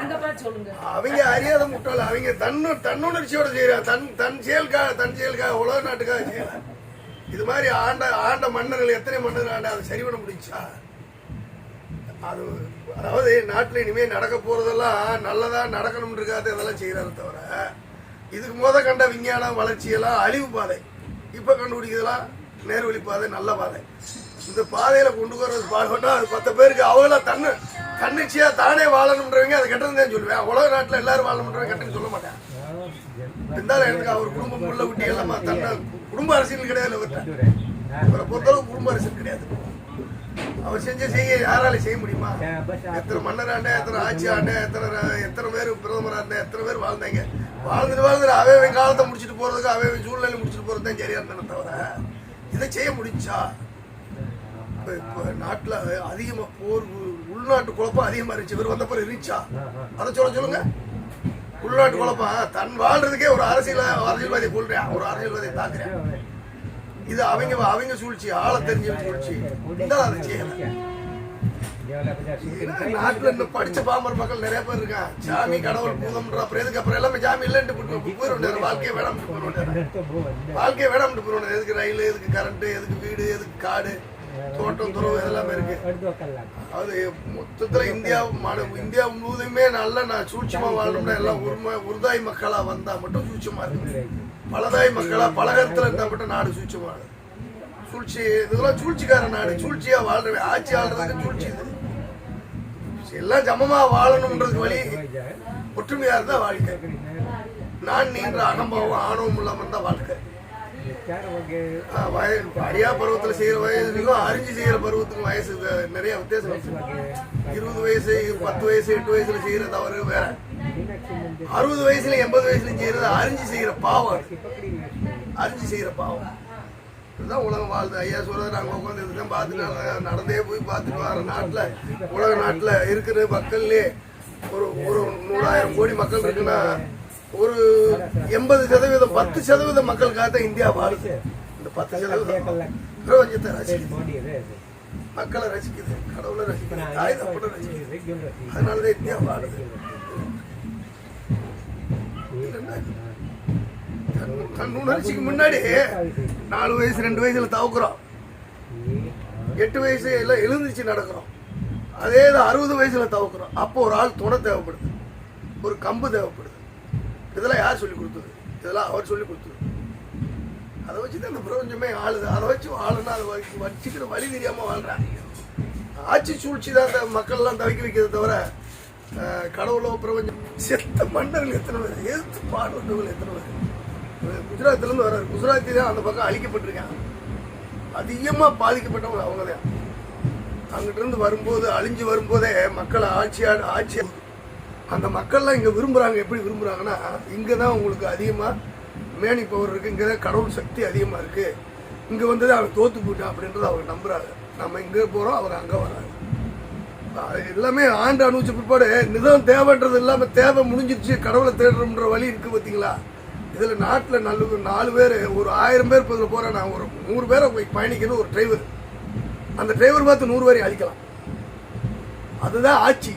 அவங்க அறியாத முட்டாள். அவங்க தன்னு தன்னுணர்ச்சியோட செய்யறா. தன் தன் செயலுக்காக தன் செயலுக்காக உலக நாட்டுக்காக செய்யலாம் இது மாதிரி ஆண்ட ஆண்ட மன்னர்கள் எத்தனை மன்னர்கள் ஆண்ட அதை சரி பண்ண முடிஞ்சா? அது அதாவது நாட்டில் இனிமே நடக்க போறதெல்லாம் நல்லதா நடக்கணும் இருக்காது அதெல்லாம் செய்யறாரு தவிர இதுக்கு மோத கண்ட விஞ்ஞானம் வளர்ச்சியெல்லாம் அழிவு பாதை. இப்ப கண்டுபிடிக்கிறதெல்லாம் நேர்வழி பாதை நல்ல பாதை. இந்த பாதையில கொண்டு வர்றது பாடுனா அது பத்து பேருக்கு அவங்களா தன்னு தன்னிச்சையா தானே வாழணுன்றவங்க அது கெட்டது தான் சொல்லுவேன். உலக நாட்டுல எல்லாரும் வாழணுன்றவங்க கெட்டதுன்னு சொல்ல மாட்டேன். இருந்தாலும் எனக்கு அவர் குடும்பம் உள்ள விட்டு எல்லாமே தன்னை குடும்ப அரசியல் கிடையாது இவர்கிட்ட இவரை பொறுத்தளவு குடும்ப அரசியல் கிடையாது. அவர் செஞ்ச செய்ய யாராலையும் செய்ய முடியுமா? எத்தனை மன்னராண்ட எத்தனை ஆட்சி ஆண்ட எத்தனை எத்தனை பேர் பிரதமராக இருந்தேன் எத்தனை பேர் வாழ்ந்தாங்க? வாழ்ந்துட்டு வாழ்ந்துட்டு அவைவன் காலத்தை முடிச்சுட்டு போறதுக்கு அவன் சூழ்நிலை முடிச்சுட்டு போகிறது தான் சரியா இருந்தானே தவிர இதை செய்ய முடிஞ்சா? இப்போ இப்போ நாட்டில் அதிகமாக போர் உள்நாட்டு குழப்பம் அதிகமா இருந்துச்சு. இவர் வந்த பிறகு இருந்துச்சா? அதை சொல்ல சொல்லுங்க. உள்நாட்டு குழப்பம் தன் வாழ்றதுக்கே ஒரு அரசியல் அரசியல்வாதியை கொள்றேன் ஒரு அரசியல்வாதியை தாக்குறேன். இது அவங்க அவங்க சூழ்ச்சி ஆளை தெரிஞ்ச சூழ்ச்சி. இருந்தாலும் அதை செய்யல. நாட்டுல இன்னும் படிச்ச பாமர மக்கள் நிறைய பேர் இருக்கான் சாமி கடவுள் பூதம்ன்ற அப்புறம் எதுக்கு அப்புறம் எல்லாமே சாமி இல்லைன்ட்டு போட்டு போயிடும் வாழ்க்கையை வேணாம்னு போயிடும் வாழ்க்கையை வேணாம்னு போயிடும் எதுக்கு ரயில் எதுக்கு கரண்ட் எதுக்கு வீடு எதுக்கு காடு? தோட்டம் துறவு இதெல்லாமே இருக்கு. அது மொத்தத்துல இந்தியா இந்தியா முழுவதுமே நல்ல நான் சூட்சமா வாழணும்னா எல்லாம் உரிமை உருதாய் மக்களா வந்தா மட்டும் சூட்சமா இருக்கு. பலதாய் மக்களா பலகரத்துல இருந்தா மட்டும் நாடு சூட்சமா இருக்கு. சூழ்ச்சி இதெல்லாம் சூழ்ச்சிக்கார நாடு. சூழ்ச்சியா வாழ்றவன் ஆட்சி ஆள்றதுக்கு சூழ்ச்சி இது. எல்லாம் சமமா வாழணும்ன்றதுக்கு வழி ஒற்றுமையா இருந்தா வாழ்க்கை. நான் நீன்ற அகம்பாவம் ஆணவம் இல்லாம இருந்தா வாழ்க்கை. ஆ, வய- அடியா பருவத்துல செய்யற வயசுக்கும் அறிஞ்சு செய்யற பருவத்துக்கும் வயசு நிறைய வித்தியாசம். இருபது வயசு பத்து வயசு எட்டு வயசுல செய்யற தவறு வேற. அறுபது வயசுல எண்பது வயசுல செய்யறது அறிஞ்சு செய்யற பாவம். அறிஞ்சு செய்யற பாவம். இதுதான் உலகம் வாழ்ந்து ஐயா சொல்றது நாங்க உட்காந்து இதுதான் பார்த்துட்டு நடந்தே போய் பார்த்துட்டு வர நாட்டுல உலக நாட்டுல இருக்கிற மக்கள்லயே ஒரு ஒரு நூறாயிரம் கோடி மக்கள் இருக்குன்னா ஒரு எண்பது சதவீதம் பத்து சதவீதம் மக்களுக்காக தான் இந்தியா வாழுது இந்த பத்து சதவீதம் பிரபஞ்சத்தை ரசிக்குது. மக்களை ரசிக்குது கடவுளை ரசிக்குது தாய் தப்பனை ரசிக்குது. அதனாலதான் இந்தியா வாழுது தன்- உணர்ச்சிக்கு முன்னாடி நாலு வயசு ரெண்டு வயசுல தவக்குறோம். எட்டு வயசு எல்லாம் எழுந்திருச்சு நடக்கிறோம். அதே தான் அறுபது வயசுல தவக்குறோம். அப்போ ஒரு ஆள் துணை தேவைப்படுது. ஒரு கம்பு தேவைப்படுது. இதெல்லாம் யார் சொல்லி கொடுத்தது? இதெல்லாம் அவர் சொல்லி கொடுத்தது. அதை வச்சு தான் இந்த பிரபஞ்சமே ஆளுது. அதை வச்சு ஆளுன்னா அதை வச்சுக்கிற வழி தெரியாம வாழ்றாங்க. ஆட்சி சூழ்ச்சி தான் இந்த மக்கள்லாம் தவிக்க வைக்கிறத தவிர கடவுளோ பிரபஞ்சம் செத்த மன்னர்கள் எத்தனை பேர்? எதிர்த்து பாடுறவர்கள் எத்தனை பேர்? குஜராத்திலேருந்து வர்றாரு. குஜராத்தி தான் அந்த பக்கம் அழிக்கப்பட்டிருக்காங்க. அதிகமாக பாதிக்கப்பட்டவங்க அவங்க தான் அங்கிட்டிருந்து வரும்போது அழிஞ்சு வரும்போதே மக்களை ஆட்சியாடு ஆட்சி அந்த மக்கள்லாம் இங்கே விரும்புகிறாங்க எப்படி விரும்புகிறாங்கன்னா இங்கே தான் உங்களுக்கு அதிகமாக மேனி பவர் இருக்குது இங்கே தான் கடவுள் சக்தி அதிகமாக இருக்குது இங்கே வந்தது அவர் தோற்று போயிட்டான் அப்படின்றத அவங்க நம்புகிறாங்க நம்ம இங்கே போகிறோம் அவர் அங்கே வராங்க. எல்லாமே ஆண்டு அனுபவிச்ச பிற்பாடு நிதம் தேவைன்றது இல்லாமல் தேவை முடிஞ்சிருச்சு கடவுளை தேடுறோம்ன்ற வழி இருக்குது பார்த்தீங்களா இதில் நாட்டில் நல்ல நாலு பேர் ஒரு ஆயிரம் பேர் இப்போ இதில் போகிறேன் நான் ஒரு நூறு பேரை போய் பயணிக்கணும் ஒரு டிரைவர் அந்த டிரைவர் பார்த்து நூறு பேரை அழிக்கலாம். அதுதான் ஆட்சி.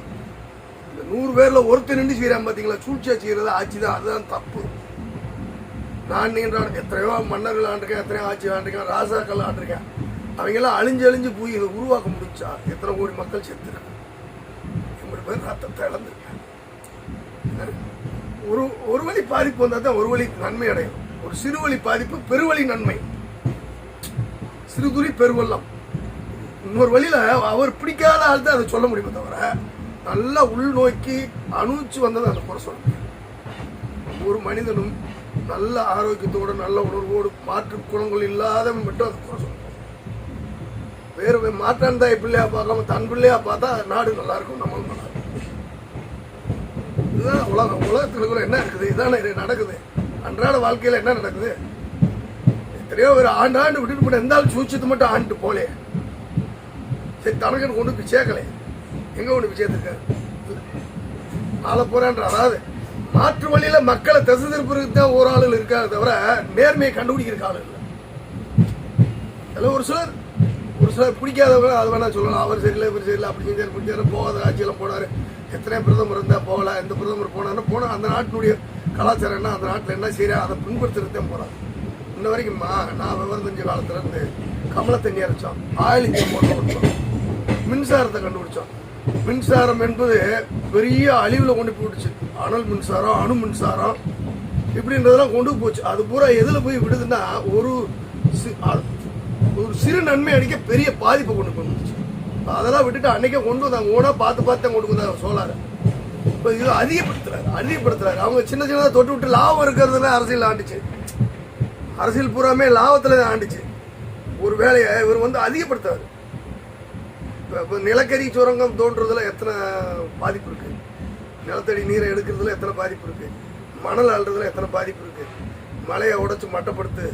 நூறு பேர்ல ஒருத்தர் நின்று செய்கிறான் பாத்தீங்களா? சூழ்ச்சியா செய்யறது ஆட்சி தான் அதுதான் தப்பு. நான் நீண்ட எத்தனையோ மன்னர்கள் ஆண்டிருக்கேன் எத்தனையோ ஆட்சி ஆண்டிருக்கேன் ராசாக்கள் ஆண்டிருக்கேன். அவங்க எல்லாம் அழிஞ்சு அழிஞ்சு போய் இதை உருவாக்க முடிச்சா எத்தனை கோடி மக்கள் செத்துறாங்க எண்பது பேர் ரத்தத்தை இழந்திருக்காங்க. ஒரு ஒரு வழி பாதிப்பு வந்தால் தான் ஒரு வழி நன்மை அடையும். ஒரு சிறு வழி பாதிப்பு பெருவழி நன்மை. சிறுதுளி பெருவெள்ளம் இன்னொரு வழியில அவர் பிடிக்காத ஆள் தான் அதை சொல்ல முடியுமே தவிர நல்லா உள்நோக்கி அணுச்சு வந்ததை அந்த குறை சொல்ல ஒரு மனிதனும் நல்ல ஆரோக்கியத்தோடு நல்ல உணர்வோடு மாற்று குணங்கள் இல்லாதவன் மட்டும் அதை குறை சொல்ல வேறு மாற்றான் தாய் பிள்ளையா பார்க்காம தன் பிள்ளையா பார்த்தா நாடு நல்லா இருக்கும் நம்மளும் நல்லா இருக்கும். இதுதான் உலகம். உலகத்தில் கூட என்ன இருக்குது? இதானே நடக்குது. அன்றாட வாழ்க்கையில் என்ன நடக்குது? எத்தனையோ ஒரு ஆண்டு ஆண்டு விட்டுட்டு போன இருந்தாலும் ஆள் மட்டும் ஆண்டு போலே சரி தனக்கு கொண்டு போய் சேர்க்கலை. எங்கே ஒன்று விஜயத்திருக்காரு ஆள போறான்ற அதாவது மாற்று வழியில் மக்களை திசை திருப்பதுக்கு தான் ஒரு ஆளுகள் இருக்காரு தவிர நேர்மையை கண்டுபிடிக்கிறக்கு ஆளு இல்லை. அதில் ஒரு சிலர். ஒரு சிலர் பிடிக்காதவங்க அது வேணா சொல்லலாம். அவர் சரியில்லை இவர் சரியில்லை அப்படி செஞ்சார் பிடிச்சாரு போகாத ஆட்சியெல்லாம் போனாரு. எத்தனை பிரதமர் இருந்தால் போகலாம் எந்த பிரதமர் போனாலும் போனால் அந்த நாட்டினுடைய கலாச்சாரம் என்ன அந்த நாட்டில் என்ன செய்யறா அதை பின்பற்றுறது தான் போகிறாங்க இன்ன வரைக்கும் மா- நான் விவரம் தெரிஞ்ச காலத்துலேருந்து இருந்து தண்ணி அரைச்சோம் ஆயில் போட்டு மின்சாரத்தை கண்டுபிடிச்சோம் மின்சாரம் என்பது பெரிய அழிவில் கொண்டு போயிடுச்சு அனல் மின்சாரம் அணு மின்சாரம் இப்படின்றதெல்லாம் கொண்டு போச்சு. அது பூரா எதில் போய் விடுதுன்னா ஒரு ஒரு சிறு நன்மை அடிக்க பெரிய பாதிப்பை கொண்டு போய் வந்துச்சு அதெல்லாம் விட்டுட்டு அன்னைக்கே கொண்டு வந்தாங்க. ஓனா பார்த்து பார்த்து தான் கொண்டு வந்தாங்க சோலாரை. இப்போ இது அதிகப்படுத்துறாரு அதிகப்படுத்துறாரு. அவங்க சின்ன சின்னதாக தொட்டு விட்டு லாபம் இருக்கிறதுல அரசியல் ஆண்டுச்சு. அரசியல் பூராமே லாபத்தில் தான் ஆண்டுச்சு. ஒரு வேலையை இவர் வந்து அதிகப்படுத்துறாரு. இப்போ நிலக்கரி சுரங்கம் தோன்றதுல எத்தனை பாதிப்பு இருக்கு? நிலத்தடி நீரை எடுக்கிறதுல எத்தனை பாதிப்பு இருக்கு? மணல் அள்ளுறதுல எத்தனை பாதிப்பு இருக்கு? மலையை உடைச்சு மட்டப்படுத்து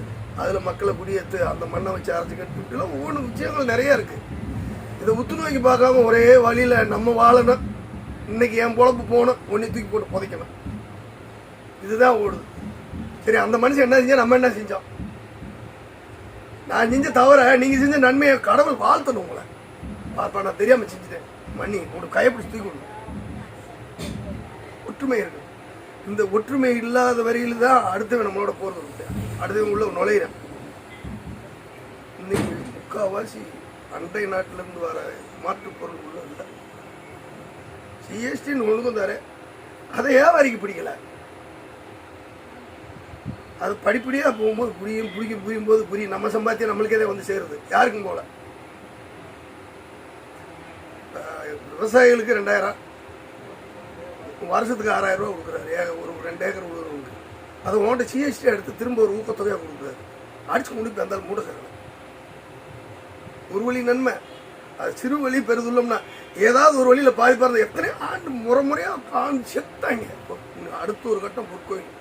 அதில் மக்களை குடியேற்று அந்த மண்ணை வச்சு அரைச்சி கட்டுலாம் ஒவ்வொன்று விஷயங்கள் நிறையா இருக்குது இதை உத்து நோக்கி பார்க்காம ஒரே வழியில நம்ம வாழணும். இன்னைக்கு என் பொழப்பு போகணும். ஒன்றை தூக்கி போட்டு புதைக்கணும். இதுதான் ஓடுது. சரி அந்த மனுஷன் என்ன செஞ்சால் நம்ம என்ன செஞ்சோம்? நான் செஞ்ச தவிர நீங்கள் செஞ்ச நன்மையை கடவுள் வாழ்த்தணும் உங்களை. பாப்பா நான் தெரியாமல் செஞ்சுட்டேன். மண்ணி ஒரு கைப்பிடிச்சு தூக்கி விடணும். ஒற்றுமை இருக்கு. இந்த ஒற்றுமை இல்லாத வரையில் தான் அடுத்தவன் நம்மளோட போகிறது உண்டு. அடுத்தவன் உள்ள நுழையிறேன். இன்னைக்கு முக்காவாசி அண்டை நாட்டிலேருந்து வர மாற்றுப் பொருள் உள்ள இல்லை. ஜிஎஸ்டின்னு ஒழுங்கும் தர அதை ஏன் வரைக்கும் பிடிக்கல. அது படிப்படியாக போகும்போது புரியும் புரியும் புரியும் போது புரியும். நம்ம சம்பாத்தியம் நம்மளுக்கே தான் வந்து சேருது. யாருக்கும் போகல. விவசாயிகளுக்கு ரெண்டாயிரம். வருஷத்துக்கு ஆறாயிரம் ரூபா கொடுக்குறாரு. ஏ- ஒரு ரெண்டு ஏக்கர் உழுவுறவங்க அதை உன்கிட்ட ஜிஎஸ்டி எடுத்து திரும்ப ஒரு ஊக்கத்தொகையாக கொடுக்குறாரு. அடிச்சு முடிப்பு அந்த மூட சேரலாம் ஒரு வழி நன்மை. அது சிறு வழி பெருதுள்ளம்னா ஏதாவது ஒரு வழியில் பாதிப்பாக இருந்தால் எத்தனை ஆண்டு முறை முறையாக ஆண்டு செத்தாங்க. அடுத்த ஒரு கட்டம் பொற்கோயில்.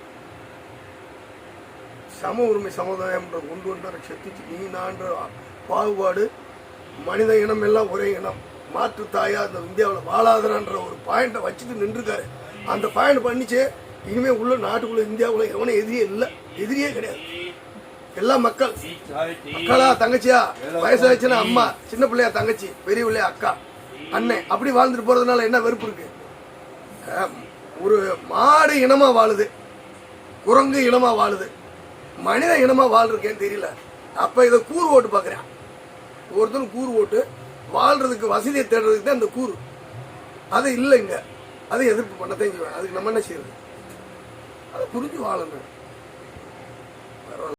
சம உரிமை சமுதாயம்ன்ற கொண்டு வந்தார. செத்துச்சு. நீ நான்ற பாகுபாடு மனித இனம் எல்லாம் ஒரே இனம். மாற்று தாயா இந்த இந்தியாவில் வாழாதனான்ற ஒரு பாயிண்ட்டை வச்சுட்டு நின்றுருக்காரு. அந்த பாயிண்ட் பண்ணிச்சு. இனிமே உள்ள நாட்டுக்குள்ள இந்தியாவுக்குள்ள எவனும் எதிரியே இல்லை. எதிரியே கிடையாது. எல்லாம் மக்கள் மக்களா தங்கச்சியா வயசாச்சுன்னா அம்மா சின்ன பிள்ளையா தங்கச்சி பெரிய பிள்ளையா அக்கா அண்ணன் அப்படி வாழ்ந்துட்டு போறதுனால என்ன வெறுப்பு இருக்கு? ஒரு மாடு இனமா வாழுது. குரங்கு இனமா வாழுது. மனித இனமா வாழ்றதுக்கேன்னு தெரியல. அப்ப இதை கூறு ஓட்டு பாக்குறேன். ஒருத்தரும் கூறு ஓட்டு வாழ்றதுக்கு வசதியை தேடுறதுக்கு தான் இந்த கூறு. அது இல்லைங்க. அதை எதிர்ப்பு பண்ண தெரிஞ்சுவேன் அதுக்கு நம்ம என்ன செய்யறது? அதை புரிஞ்சு வாழணும்.